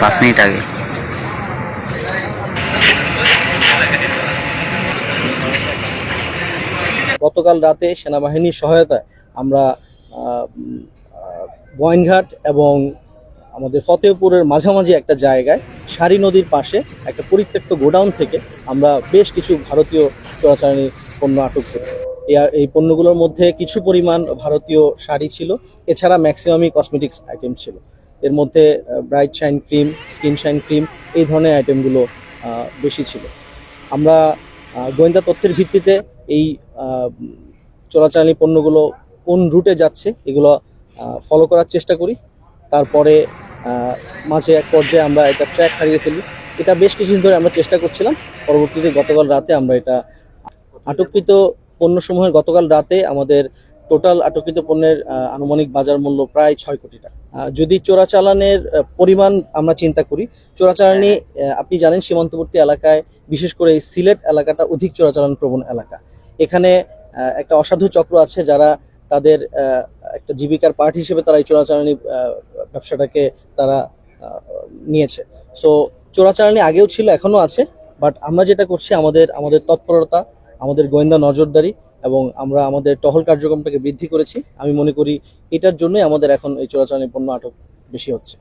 পাঁচ মিনিট আগে। গতকাল রাতে সেনাবাহিনীর সহায়তায় আমরা বয়নঘাট এবং আমাদের ফতেহপুরের মাঝামাঝি একটা জায়গায়, সারি নদীর পাশে একটা পরিত্যক্ত গোডাউন থেকে আমরা বেশ কিছু ভারতীয় চোরাচালানি পণ্য আটক করি। এই- পণ্যগুলোর মধ্যে কিছু পরিমাণ ভারতীয় শাড়ি ছিল, এছাড়া ম্যাক্সিমামই কসমেটিক্স আইটেম ছিল। এর মধ্যে bright shine cream, skin shine cream, এই ধরনের আইটেমগুলো বেশি ছিল। আমরা গোয়েন্দা তথ্যের ভিত্তিতে এই চোরাচালানি পণ্যগুলো কোন রুটে যাচ্ছে, এগুলো ফলো করার চেষ্টা করি। তারপরে মাঝে এক পর্যায়ে আমরা এটা ট্র্যাক হারিয়ে ফেলি। এটা বেশ কিছুদিন ধরে আমরা চেষ্টা করছিলাম। পরবর্তীতে গতকাল রাতে আমরা এটা আটককৃত পণ্যসমূহের গতকাল রাতে আমাদের টোটাল আটককৃত পণ্যের আনুমানিক বাজার মূল্য প্রায় ছয় কোটি টাকা। যদি চোরাচালানের পরিমাণ আমরা চিন্তা করি, চোরাচালানি আপনি জানেন সীমান্তবর্তী এলাকায়, বিশেষ করে এই সিলেট এলাকাটা অধিক চোরাচালান প্রবণ এলাকা। এখানে একটা অসাধু চক্র আছে যারা তাদের একটা জীবিকার পার্ট হিসেবে তারা এই চোরাচালানি ব্যবসাটাকে তারা নিয়েছে। সো চোরাচালানি আগেও ছিল এখনও আছে বাট আমরা যেটা করছি, আমাদের আমাদের তৎপরতা, আমাদের গোয়েন্দা নজরদারি এবং আমরা আমাদের টহল কার্যক্রমটাকে বৃদ্ধি করেছি। আমি মনে করি এটার জন্যই আমাদের এখন এই চোরাচালানি পণ্য আটক বেশি হচ্ছে।